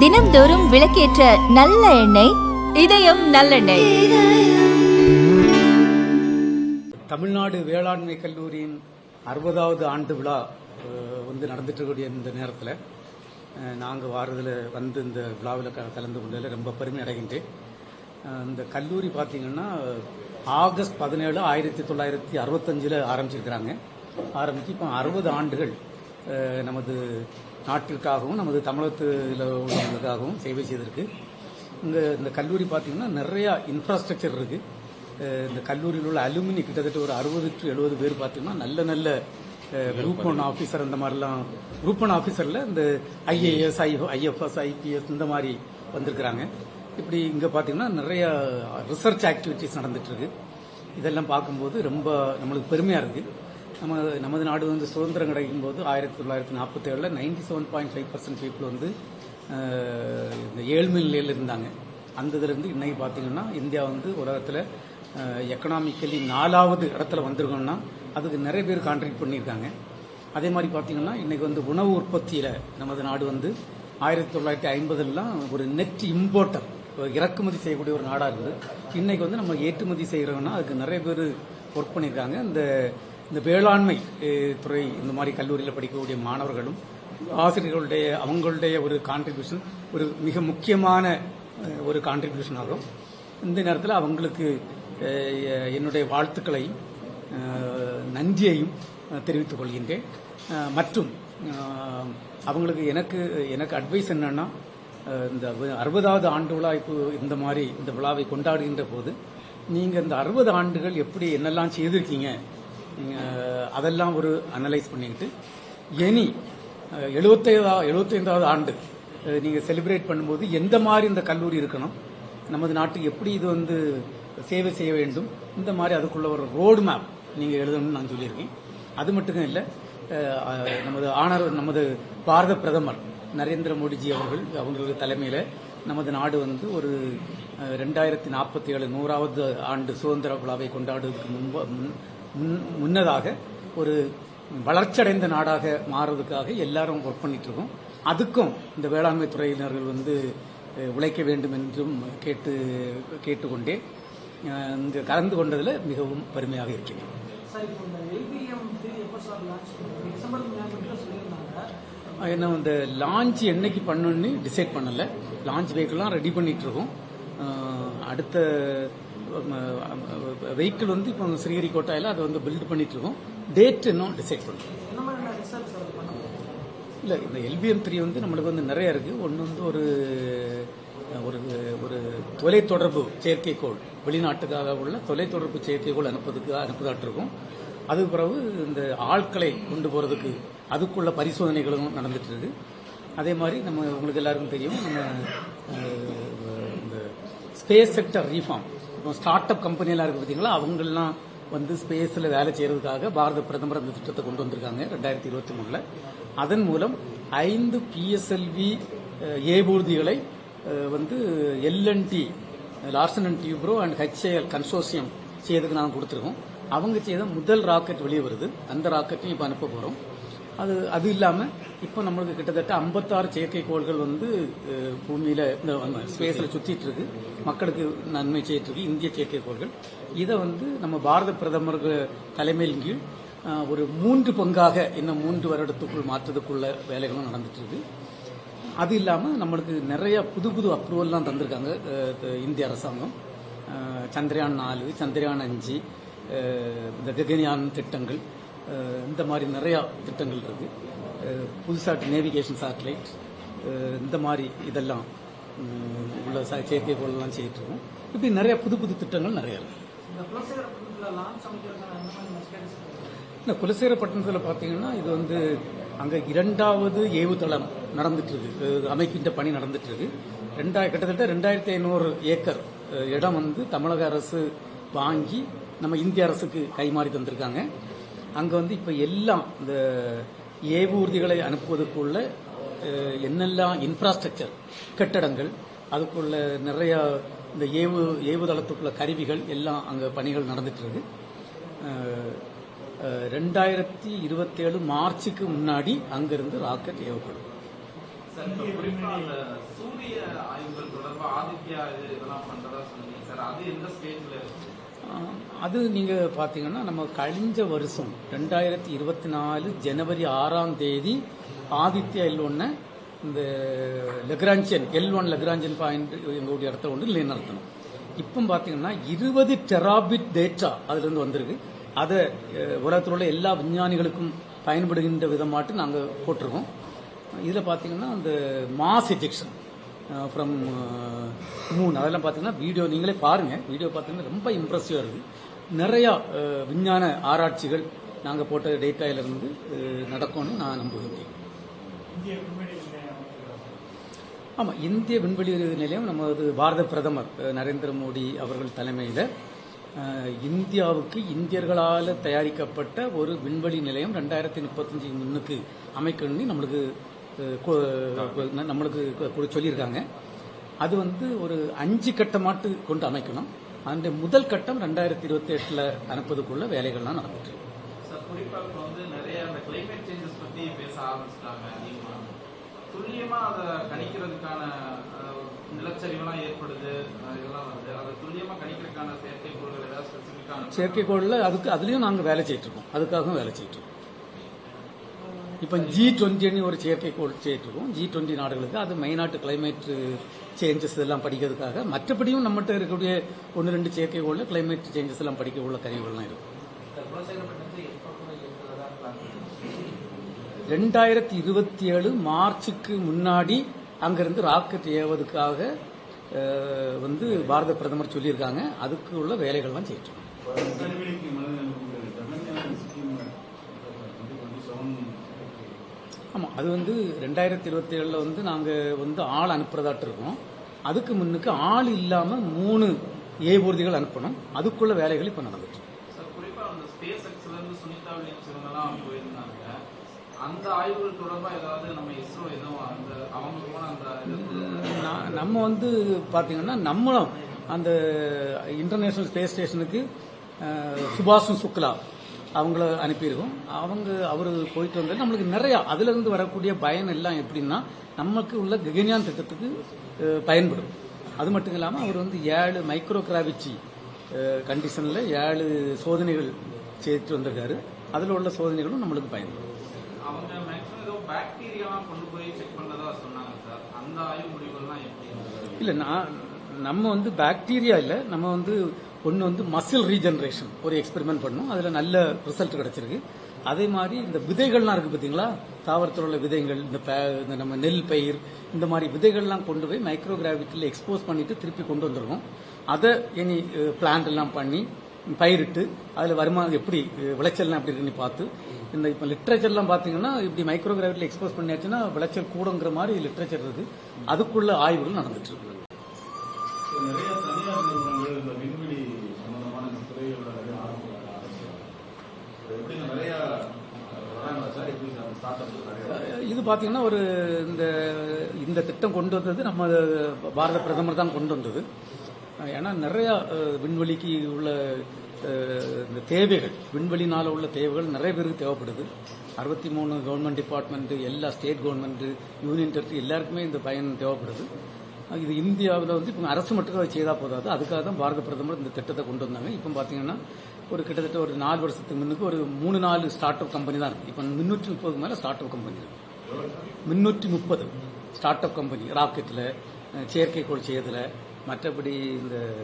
தினம்தோறும் விளக்கேற்ற நல்ல எண்ணெய் இதயம் நல்லெண்ணெய். தமிழ்நாடு வேளாண்மை கல்லூரியின் அறுபதாவது ஆண்டு விழா வந்து நடந்துட்டு இருக்கக்கூடிய இந்த நேரத்தில் நாங்கள் வாரதில் வந்து இந்த விழாவில் க கலந்து கொண்டதில் ரொம்ப பெருமை அடைகின்றேன். இந்த கல்லூரி பார்த்தீங்கன்னா ஆகஸ்ட் பதினேழு ஆயிரத்தி தொள்ளாயிரத்தி அறுபத்தஞ்சில் ஆரம்பிச்சிருக்கிறாங்க. ஆரம்பித்து இப்போ அறுபது ஆண்டுகள். நமது நாட்டிற்காகவும் நமது தமிழகத்தில் உள்ளவங்களுக்காகவும் சேவை செய்திருக்கு. இங்கே இந்த கல்லூரி பார்த்தீங்கன்னா நிறையா இன்ஃப்ராஸ்ட்ரக்சர் இருக்குது இந்த கல்லூரியில் உள்ள அலுமினி கிட்டத்தட்ட ஒரு அறுபது டு எழுபது பேர் பார்த்தீங்கன்னா நல்ல நல்ல குரூப் ஒன் ஆஃபீஸர் அந்த மாதிரிலாம் குரூப் ஒன் ஆஃபீஸரில் இந்த ஐஏஎஸ் ஐ ஐஎஃப்எஸ் ஐபிஎஸ் இந்த மாதிரி வந்திருக்கிறாங்க. இப்படி இங்கே பார்த்தீங்கன்னா நிறைய ரிசர்ச் ஆக்டிவிட்டீஸ் நடந்துட்டு இருக்கு. இதெல்லாம் பார்க்கும்போது ரொம்ப நம்மளுக்கு பெருமையாக இருக்குது நம்ம நமது நாடு வந்து சுதந்திரம் கிடைக்கும் போது ஆயிரத்தி தொள்ளாயிரத்தி நாற்பத்தி ஏழில் ninety seven point five percent people வந்து இந்த ஏழ்மை நிலையில் இருந்தாங்க. அந்த இதுலேருந்து இன்னைக்கு பார்த்தீங்கன்னா இந்தியா வந்து உலகத்தில் எக்கனாமிக்கலி நாலாவது இடத்துல வந்திருக்கோம்னா அதுக்கு நிறைய பேர் கான்ட்ரிபியூட் பண்ணியிருக்காங்க. அதே மாதிரி பார்த்தீங்கன்னா இன்றைக்கி வந்து உணவு உற்பத்தியில் நமது நாடு வந்து ஆயிரத்தி தொள்ளாயிரத்தி ஐம்பதுலாம் ஒரு நெட் இம்போர்ட்டர் இறக்குமதி செய்யக்கூடிய ஒரு நாடாக இருக்குது இன்றைக்கி வந்து நம்ம ஏற்றுமதி செய்கிறோம்னா அதுக்கு நிறைய பேர் ஒர்க் பண்ணியிருக்காங்க. இந்த இந்த வேளாண்மை துறை இந்த மாதிரி கல்லூரியில் படிக்கக்கூடிய மாணவர்களும் ஆசிரியர்களுடைய அவங்களுடைய ஒரு கான்ட்ரிபியூஷன் ஒரு மிக முக்கியமான ஒரு கான்ட்ரிபியூஷன் ஆகும். இந்த நேரத்தில் அவங்களுக்கு என்னுடைய வாழ்த்துக்களையும் நன்றியையும் தெரிவித்துக் கொள்கின்றேன். மற்றும் அவங்களுக்கு எனக்கு எனக்கு அட்வைஸ் என்னன்னா இந்த அறுபதாவது ஆண்டு விழா இப்போ இந்த மாதிரி இந்த விழாவை கொண்டாடுகின்ற போது நீங்கள் இந்த அறுபது ஆண்டுகள் எப்படி என்னெல்லாம் செய்திருக்கீங்க அதெல்லாம் ஒரு அனலைஸ் பண்ணிக்கிட்டு எனி எழுபத்தைதா எழுபத்தைந்தாவது ஆண்டு நீங்கள் செலிப்ரேட் பண்ணும்போது எந்த மாதிரி இந்த கல்லூரி இருக்கணும் நமது நாட்டுக்கு எப்படி இது வந்து சேவை செய்ய வேண்டும் இந்த மாதிரி அதுக்குள்ள ஒரு ரோடு மேப் நீங்கள் எழுதணும்னு நான் சொல்லியிருக்கேன். அது மட்டும் இல்லை நமது ஆனர் நமது பாரத பிரதமர் நரேந்திர மோடிஜி அவர்கள் அவங்களுக்கு தலைமையில் நமது நாடு வந்து ஒரு ரெண்டாயிரத்தி நாற்பத்தி ஏழு நூறாவது ஆண்டு சுதந்திர விழாவை கொண்டாடுவதற்கு முன்பு முன்னதாக ஒரு வளர்ச்சியடைந்த நாடாக மாறுறதுக்காக எல்லாரும் ஒர்க் பண்ணிட்டு இருக்கோம் அதுக்கும் இந்த வேளாண்மை துறையினர்கள் வந்து உழைக்க வேண்டும் என்றும் கேட்டு கேட்டுக்கொண்டே இங்கு கலந்து கொண்டதில் மிகவும் பெருமையாக இருக்கிறேன். இப்போ இந்த லான்ச் என்னைக்கு பண்ணணும்னு டிசைட் பண்ணல. லான்ச் வெஹிக்கிள்லாம் ரெடி பண்ணிட்டு இருக்கோம் அடுத்த வெஹிக்கிள் வந்து இப்போ ஸ்ரீஹரிகோட்டாயில் அதை வந்து பில்ட் பண்ணிட்டு இருக்கோம் டேட் இன்னும் டிசைட் பண்ணுறோம் இல்லை இந்த எல்பிஎம் த்ரீ வந்து நம்மளுக்கு வந்து நிறைய இருக்கு. ஒன்று வந்து ஒரு ஒரு ஒரு தொலைத்தொடர்பு செயற்கைக்கோள் வெளிநாட்டுக்காக உள்ள தொலைத்தொடர்பு செயற்கைக்கோள் அனுப்புறதுக்கு அனுப்புதாட்டு இருக்கும் அதுக்கு பிறகு இந்த ஆட்களை கொண்டு போறதுக்கு அதுக்குள்ள பரிசோதனைகளும் நடந்துட்டு இருக்கு அதே மாதிரி நம்ம உங்களுக்கு எல்லாருக்கும் தெரியும் நம்ம இந்த ஸ்பேஸ் செக்டர் ரீஃபார்ம். இப்போ ஸ்டார்ட் அப் கம்பெனியெல்லாம் இருக்கு பார்த்தீங்களா அவங்கெல்லாம் வந்து ஸ்பேஸில் வேலை செய்யறதுக்காக பாரத பிரதமர் அந்த திட்டத்தை கொண்டு வந்திருக்காங்க ரெண்டாயிரத்தி இருபத்தி மூணில். அதன் மூலம் ஐந்து பிஎஸ்எல்வி ஏபூர்திகளை வந்து L N T Larsen and Toubro and HAL consortium செய்யறதுக்கு நாங்கள் கொடுத்துருக்கோம். அவங்க செய்த முதல் ராக்கெட் வெளியே வருது. அந்த ராக்கெட்டையும் இப்போ அனுப்ப போகிறோம் அது அது இல்லாமல் இப்போ நம்மளுக்கு கிட்டத்தட்ட 56 செயற்கைக்கோள்கள் வந்து பூமியில் பூமியில இந்த ஸ்பேஸில் சுத்திட்டு இருக்கு மக்களுக்கு நன்மை செய்யிட்டு இருக்கு இந்திய செயற்கைக்கோள்கள் இதை வந்து நம்ம பாரத பிரதமர் தலைமையின் கீழ் ஒரு மூன்று பங்காக இன்னும் மூன்று வருடத்துக்குள் மாற்றுறதுக்குள்ள வேலைகளும் நடந்துட்டு இருக்கு அது இல்லாமல் நம்மளுக்கு நிறைய புது புது அப்ரூவல்லாம் தந்திருக்காங்க இந்திய அரசாங்கம். சந்திரயான் நாலு சந்திரயான் அஞ்சு இந்த ககன்யான் திட்டங்கள். இந்த மாதிரி நிறைய திட்டங்கள் இருக்கு. அஹ், புதுசா நேவிகேஷன் சேட்டலைட் இந்த மாதிரி இதெல்லாம் உள்ள ச- செயற்கைக்கோள்லாம் செய்யிட்டு இருக்கோம். இப்படி நிறைய புது புது திட்டங்கள் நிறைய இருக்கு. இந்த இந்த குலசேகரப்பட்டினத்தில் பார்த்தீங்கன்னா இது வந்து அங்கே இரண்டாவது ஏவுதளம் நடந்துட்டு இருக்கு. அமைக்கின்ற பணி நடந்துட்டு இருக்கு. ரெண்டாய கிட்டத்தட்ட ரெண்டாயிரத்தி ஐநூறு ஏக்கர் இடம் வந்து தமிழக அரசு வாங்கி நம்ம இந்திய அரசுக்கு கைமாறி தந்திருக்காங்க. அங்கே வந்து இப்போ எல்லாம் இந்த ஏவூர்திகளை அனுப்புவதற்குள்ள என்னெல்லாம் இன்ஃப்ராஸ்ட்ரக்சர் கட்டடங்கள் அதுக்குள்ள நிறைய இந்த ஏவு ஏவுதளத்துக்குள்ள கருவிகள் எல்லாம் அங்கே பணிகள் நடந்துட்டு இருக்கு ரெண்டாயிரத்தி இருபத்தேழு மார்ச்சுக்கு முன்னாடி அங்கிருந்து ராக்கெட் ஏவப்படும். சூரிய ஆய்வுகள் தொடர்பாக ஆதித்யா இதெல்லாம் பண்றதா சொன்னீங்க. சார் அது எந்த ஸ்டேஜ்ல இருக்கு? அது நீங்கள் பார்த்தீங்கன்னா நம்ம கழிஞ்ச வருஷம் ரெண்டாயிரத்தி இருபத்தி நாலு ஜனவரி ஆறாம் தேதி ஆதித்யா எல் ஒன்னை இந்த Lagrangian L one Lagrangian point எங்களுடைய இடத்த ஒன்று நிலைநிறுத்தணும். இப்போ பார்த்தீங்கன்னா இருபது டெராபிட் டேட்டா அதுலேருந்து வந்திருக்கு. அதை உலகத்தில் உள்ள எல்லா விஞ்ஞானிகளுக்கும் பயன்படுகின்ற விதமாட்டு நாங்கள் போட்டிருக்கோம். இதில் பார்த்தீங்கன்னா அந்த மாஸ் எஜெக்ஷன் ஃப்ரம் மூன் அதெல்லாம் பார்த்தீங்கன்னா வீடியோ நீங்களே பாருங்கள் வீடியோ பார்த்தீங்கன்னா ரொம்ப இம்ப்ரெசிவாக இருக்கு. நிறையா விஞ்ஞான ஆராய்ச்சிகள் நாங்கள் போட்ட டேட்டாயிலிருந்து நடக்கும்னு நான் நம்புகின்றேன் ஆமாம் இந்திய விண்வெளி நிலையம் நமது பாரத பிரதமர் நரேந்திர மோடி அவர்கள் தலைமையில் இந்தியாவுக்கு இந்தியர்களால் தயாரிக்கப்பட்ட ஒரு விண்வெளி நிலையம் ரெண்டாயிரத்தி முப்பத்தஞ்சு முன்னுக்கு அமைக்கணும்னு நம்மளுக்கு நம்மளுக்கு சொல்லியிருக்காங்க. அது வந்து ஒரு அஞ்சு கட்டமாட்டு கொண்டு அமைக்கணும். அந்த முதல் கட்டம் ரெண்டாயிரத்தி இருபத்தி எட்டுல அனுப்புறதுக்குள்ள வேலைகள்லாம் நடந்துட்டு துல்லியமா அதை கணிக்கிறதுக்கான அஹ், நிலச்சரிவுலாம் ஏற்படுது அஹ், இதெல்லாம் வருது. அதை துல்லியமா கணிக்கிறதுக்கான செயற்கைக்கோள்கள் ஏதாவது ஸ்பெசிபிக்கான செயற்கைக்கோள்ல அதுக்கு அதுலயும் நாங்க வேலை செய்யிட்டு இருக்கோம். அதுக்காகவும் வேலை செய்யிட்டு இருக்கோம். இப்போ ஜி டுவெண்ட்டின்னு ஒரு செயற்கைக்கோள் செய்யிட்டு இருக்கோம் ஜி டுவெண்ட்டி நாடுகளுக்கு அது மெயினாட்டு கிளைமேட் சேஞ்சஸ் இதெல்லாம் படிக்கிறதுக்காக. மற்றபடியும் நம்மகிட்ட இருக்கக்கூடிய ஒன்று ரெண்டு செயற்கைக்கோள்ல கிளைமேட் சேஞ்சஸ் எல்லாம் படிக்க உள்ள கருவிகள்லாம் இருக்கும் ரெண்டாயிரத்தி இருபத்தி ஏழு மார்ச்சுக்கு முன்னாடி அங்கிருந்து ராக்கெட் ஏவதுக்காக வந்து பாரத பிரதமர் சொல்லியிருக்காங்க. அதுக்கு உள்ள வேலைகள்லாம் செய்யிட்டு இருக்கோம் ஆமா அது வந்து ரெண்டாயிரத்தி இருபத்தி ஏழுல வந்து நாங்க வந்து ஆள் அனுப்புறதாட்டு இருக்கோம் அதுக்கு முன்னுக்கு ஆள் இல்லாம மூணு ஏவூர்திகள் அனுப்பணும். அதுக்குள்ள வேலைகள் இப்ப ஏதாவது நம்ம வந்து பாத்தீங்கன்னா நம்மளும் அந்த இன்டர்நேஷனல் ஸ்பேஸ் ஸ்டேஷனுக்கு அஹ், சுபாஷ் சுக்லா அவங்கள அனுப்பியிருக்கோம். அவங்க அவர் போயிட்டு வந்தது நம்மளுக்கு நிறைய அதுல இருந்து வரக்கூடிய பயன் எல்லாம் எப்படின்னா நமக்கு உள்ள ககன்யான் திட்டத்துக்கு பயன்படும். அது மட்டும் இல்லாம அவர் வந்து ஏழு மைக்ரோ கிராவிச்சி கண்டிஷன்ல ஏழு சோதனைகள் செய்துட்டு வந்திருக்காரு. அதுல உள்ள சோதனைகளும் நம்மளுக்கு பயன்படும். அவங்க மேக்ஸிமம் ஏதோ பாக்டீரியாலாம் கொண்டு போய் செக் பண்ணதா சொன்னாங்க சார் அந்த ஆய்வு முடிவுகள்லாம் எப்படி இல்ல நான் நம்ம வந்து பாக்டீரியா இல்ல நம்ம வந்து ஒன்று வந்து மசில் ரீஜெனரேஷன் ஒரு எக்ஸ்பெரிமெண்ட் பண்ணோம். அதில் நல்ல ரிசல்ட் கிடைச்சிருக்கு. அதே மாதிரி இந்த விதைகள்லாம் இருக்கு பார்த்தீங்களா தாவரத்தில் உள்ள விதைகள் இந்த இந்த நம்ம நெல் பயிர் இந்த மாதிரி விதைகள்லாம் கொண்டு போய் மைக்ரோ கிராவிட்டியில் எக்ஸ்போஸ் பண்ணிட்டு திருப்பி கொண்டு வந்துருக்கோம். அதை இனி பிளான்ட் எல்லாம் பண்ணி பயிரிட்டு அதில் வருமானம் எப்படி விளைச்சல்லாம் எப்படி இருக்குன்னு பார்த்து இந்த இப்போ லிட்ரேச்சர்லாம் பார்த்தீங்கன்னா இப்படி மைக்ரோ கிராவிட்டியில் எக்ஸ்போஸ் பண்ணியாச்சுன்னா விளைச்சல் கூடங்கிற மாதிரி லிட்ரேச்சர் இருக்கு. அதுக்குள்ள ஆய்வுகள் நடந்துட்டு இருக்கு. பார்த்தீங்கன்னா ஒரு இந்த இந்த திட்டம் கொண்டு வந்தது நம்ம பாரத பிரதமர் தான் கொண்டு வந்தது. ஏன்னா நிறையா விண்வெளிக்கு உள்ள இந்த தேவைகள் விண்வெளினால் உள்ள தேவைகள் நிறைய பேருக்கு தேவைப்படுது. அறுபத்தி மூணு கவர்மெண்ட் டிபார்ட்மெண்ட் எல்லா ஸ்டேட் கவர்மெண்ட் யூனியன் டெரிட்டரி எல்லாருக்குமே இந்த பயன் தேவைப்படுது. இது இந்தியாவில் வந்து இப்போ அரசு மட்டும் அதை செய்தா போதாது. அதுக்காக தான் பாரத பிரதமர் இந்த திட்டத்தை கொண்டு வந்தாங்க. இப்போ பார்த்தீங்கன்னா ஒரு கிட்டத்தட்ட ஒரு நாலு வருஷத்துக்கு முன்னுக்கு ஒரு மூணு நாலு ஸ்டார்ட் அப் கம்பெனி தான் இருக்கு. இப்போ முன்னூற்றி முப்பதுக்கு மேலே ஸ்டார்ட் அப் கம்பெனி இருக்கு. முன்னூற்றி முப்பது ஸ்டார்ட் அப் கம்பெனி ராக்கெட்டில் செயற்கைக்கோள் செய்யறதுல. மற்றபடி இந்த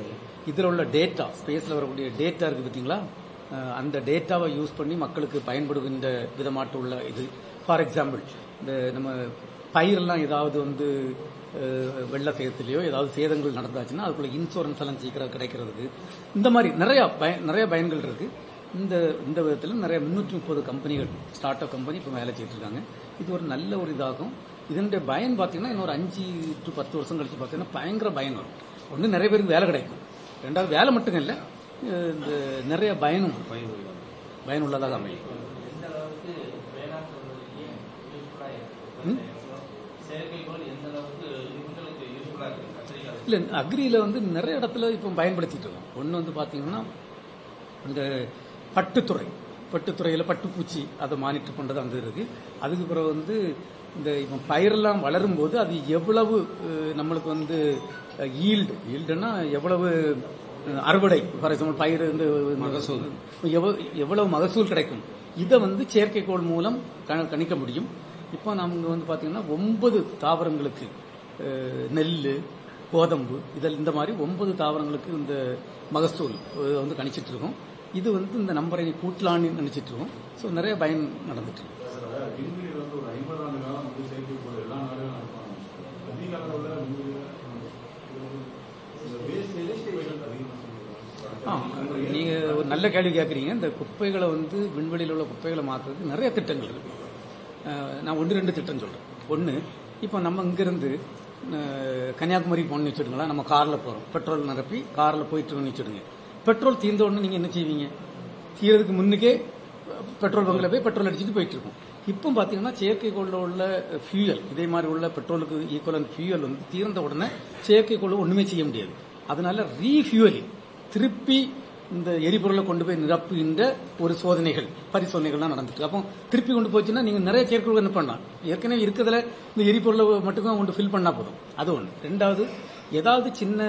இதில் உள்ள டேட்டா ஸ்பேஸில் வரக்கூடிய டேட்டா இருக்குது பார்த்தீங்களா? அந்த டேட்டாவை யூஸ் பண்ணி மக்களுக்கு பயன்படுகின்ற விதமாட்டு உள்ள இது. ஃபார் எக்ஸாம்பிள் இந்த நம்ம பயிரெல்லாம் ஏதாவது வந்து வெள்ள சேதத்திலேயோ ஏதாவது சேதங்கள் நடந்தாச்சுன்னா அதுக்குள்ள இன்சூரன்ஸ் எல்லாம் சீக்கிரம் கிடைக்கிறதுக்கு. இந்த மாதிரி நிறையா பய- நிறைய பயன்கள் இருக்குது இந்த இந்த விதத்தில் நிறைய முன்னூற்றி முப்பது கம்பெனிகள் ஸ்டார்ட் அப் கம்பெனி இப்போ வேலை செய்யிட்டு இருக்காங்க இது ஒரு நல்ல ஒரு இதாகும். இதனுடைய பயன் பார்த்தீங்கன்னா இன்னொரு அஞ்சு டு பத்து வருஷம் கழிச்சு பார்த்தீங்கன்னா பயங்கர பயன் வரும். ஒன்று நிறைய பேருக்கு வேலை கிடைக்கும். ரெண்டாவது வேலை மட்டும் இல்லை இந்த நிறைய பயனும் பயன் பயனுள்ளதாக அமையும். இல்ல அக்ரியில வந்து நிறைய இடத்துல இப்போ பயன்படுத்திட்டு இருக்கோம். ஒன்று வந்து பாத்தீங்கன்னா இந்த பட்டுத்துறை. பட்டுத்துறையில பட்டுப்பூச்சி அதை மானிட்டர் பண்றது அங்க இருக்கு அதுக்கு பிறகு வந்து இந்த இப்போ பயிரெல்லாம் வளரும் போது அது எவ்வளவு நம்மளுக்கு வந்து ஈல்டு. ஈல்டுன்னா எவ்வளவு அறுவடை. ஃபார் எக்ஸாம்பிள் பயிர் இந்த மகசூல். எவ்வளவு மகசூல் கிடைக்கும். இதை வந்து செயற்கைக்கோள் மூலம் கண- கணிக்க முடியும். இப்போ நமக்கு வந்து பாத்தீங்கன்னா ஒன்பது தாவரங்களுக்கு நெல் கோதம்பு இதில் இந்த மாதிரி ஒன்பது தாவரங்களுக்கு இந்த மகசூல் வந்து கணிச்சிட்டு இருக்கோம். இது வந்து இந்த நம்பரை கூட்டலான்னு நினைச்சிட்டு இருக்கோம். ஸோ நிறைய பயன் நடந்துட்டு இருக்கு. ஒரு நீங்க ஒரு நல்ல கேள்வி கேட்குறீங்க இந்த குப்பைகளை வந்து விண்வெளியில் உள்ள குப்பைகளை மாற்றுறதுக்கு நிறைய திட்டங்கள் இருக்கு. நான் ஒன்று ரெண்டு திட்டம் சொல்றேன். ஒன்று இப்போ நம்ம இங்கிருந்து கன்னியாகுமரி போகணும்னு வச்சுடுங்களா நம்ம காரில் போகிறோம் பெட்ரோல் நிரப்பி காரில் போயிட்டு வச்சுடுங்க பெட்ரோல் தீர்ந்த உடனே நீங்கள் என்ன செய்வீங்க? தீரதுக்கு முன்னுக்கே பெட்ரோல் பங்கில் போய் பெட்ரோல் அடிச்சுட்டு போயிட்டு இருக்கும். இப்போ பார்த்தீங்கன்னா செயற்கைக்கோளில் உள்ள ஃபியூயல் இதே மாதிரி உள்ள பெட்ரோலுக்கு ஈக்குவலன் ஃபியூயல் வந்து தீர்ந்த உடனே செயற்கைக்கோள் ஒன்றுமே செய்ய முடியாது. அதனால ரீஃபியூவலிங் திருப்பி இந்த எரிபொருளை கொண்டு போய் நிரப்புகின்ற ஒரு சோதனைகள் பரிசோதனைகள்லாம் நடந்துட்டு அப்போ திருப்பி கொண்டு போச்சுன்னா நீங்க நிறைய செயற்கைக்கோள் என்ன பண்ணலாம்? ஏற்கனவே இருக்கிறதுல இந்த எரிபொருளை மட்டும்தான் கொண்டு ஃபில் பண்ணா போதும். அது ஒன்று ரெண்டாவது ஏதாவது சின்ன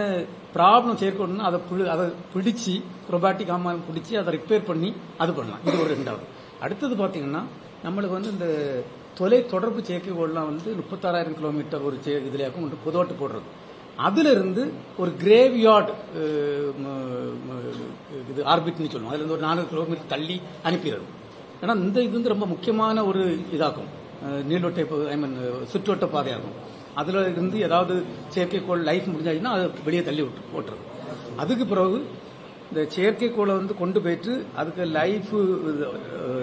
ப்ராப்ளம் செயற்கைக்கோள்னா அதை அதை பிடிச்சி ரொபாட்டிக் ஆமா பிடிச்சி அதை ரிப்பேர் பண்ணி அது பண்ணலாம். இது ஒரு ரெண்டாவது. அடுத்தது பார்த்தீங்கன்னா நம்மளுக்கு வந்து இந்த தொலை தொடர்பு செயற்கைகோள்லாம் வந்து முப்பத்தாறாயிரம் கிலோமீட்டர் ஒரு இதுலையாக்கும் கொண்டு புதோட்டு போடுறது. அதுல இருந்து ஒரு கிரேவியார்ட் இது ஆர்பிட்னு சொல்லுவோம். அதுல இருந்து ஒரு நானூறு கிலோமீட்டர் தள்ளி அனுப்பிடுறது. ஏன்னா இந்த இது வந்து ரொம்ப முக்கியமான ஒரு இதாகும். அஹ், ஐ மீன் சுற்றுவட்ட பாதையாகும். அதுல இருந்து ஏதாவது செயற்கைக்கோள் லைஃப் முடிஞ்சாச்சுன்னா அதை வெளியே தள்ளி விட்டு ஓட்டுறது. அதுக்கு பிறகு இந்த செயற்கைக்கோளை வந்து கொண்டு போயிட்டு அதுக்கு லைஃப்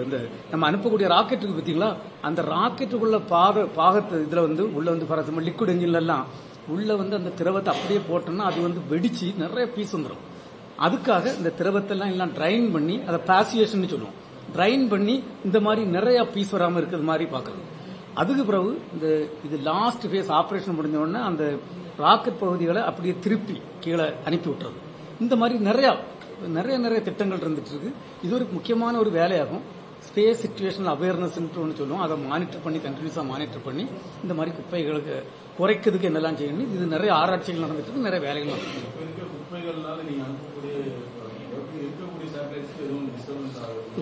இந்த நம்ம அனுப்பக்கூடிய ராக்கெட்டுக்கு பார்த்தீங்களா அந்த ராக்கெட்டுக்குள்ள பாக பாகத்து இதில் வந்து உள்ள வந்து ஃபார் லிக்விட் எல்லாம் உள்ள வந்து அந்த திரவத்தை அப்படியே போட்டோம்னா அது வந்து வெடிச்சு நிறைய பீஸ் வந்துடும் அதுக்காக இந்த திரவத்தெல்லாம் எல்லாம் ட்ரைன் பண்ணி அதை பாசியேஷன் சொல்லுவோம். ட்ரைன் பண்ணி இந்த மாதிரி நிறைய பீஸ் வராம இருக்கிறது மாதிரி பாக்குறது அதுக்கு பிறகு இந்த இது லாஸ்ட் ஃபேஸ் ஆபரேஷன் முடிஞ்ச உடனே அந்த ராக்கெட் பகுதிகளை அப்படியே திருப்பி கீழே அனுப்பி விட்டுறது. இந்த மாதிரி நிறைய நிறைய நிறைய திட்டங்கள் இருந்துட்டு இருக்கு. இது ஒரு முக்கியமான ஒரு வேலையாகும். ஸ்பேஸ் சுச்சுவேஷனல் அவேர்னஸ் ஒன்று சொல்லுவோம். அதை மானிட்டர் பண்ணி கண்டினியூஸாக மானிட்டர் பண்ணி இந்த மாதிரி குப்பைகளுக்கு குறைக்கிறதுக்கு என்னெல்லாம் செய்யணும் இது நிறைய ஆராய்ச்சிகள் நடந்துட்டு நிறைய வேலைகள் நடந்துட்டு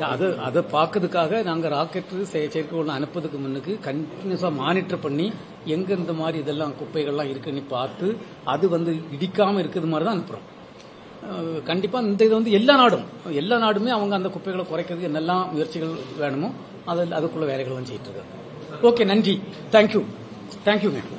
அது அதை பார்க்கறதுக்காக நாங்க ராக்கெட் செயற்கைக்கோள் அனுப்புறதுக்கு முன்னுக்கு கண்டினியூஸா மானிட்டர் பண்ணி எங்க இந்த மாதிரி இதெல்லாம் குப்பைகள்லாம் இருக்குன்னு பார்த்து அது வந்து இடிக்காம இருக்கிறது மாதிரி தான் அனுப்புறோம். அஹ், கண்டிப்பா இந்த இது வந்து எல்லா நாடும் எல்லா நாடுமே அவங்க அந்த குப்பைகளை குறைக்கிறதுக்கு என்னெல்லாம் முயற்சிகள் வேணுமோ அது அதுக்குள்ள வேலைகள் வந்து செய்யிட்டு இருக்காங்க. ஓகே நன்றி. Thank you thank you ma'am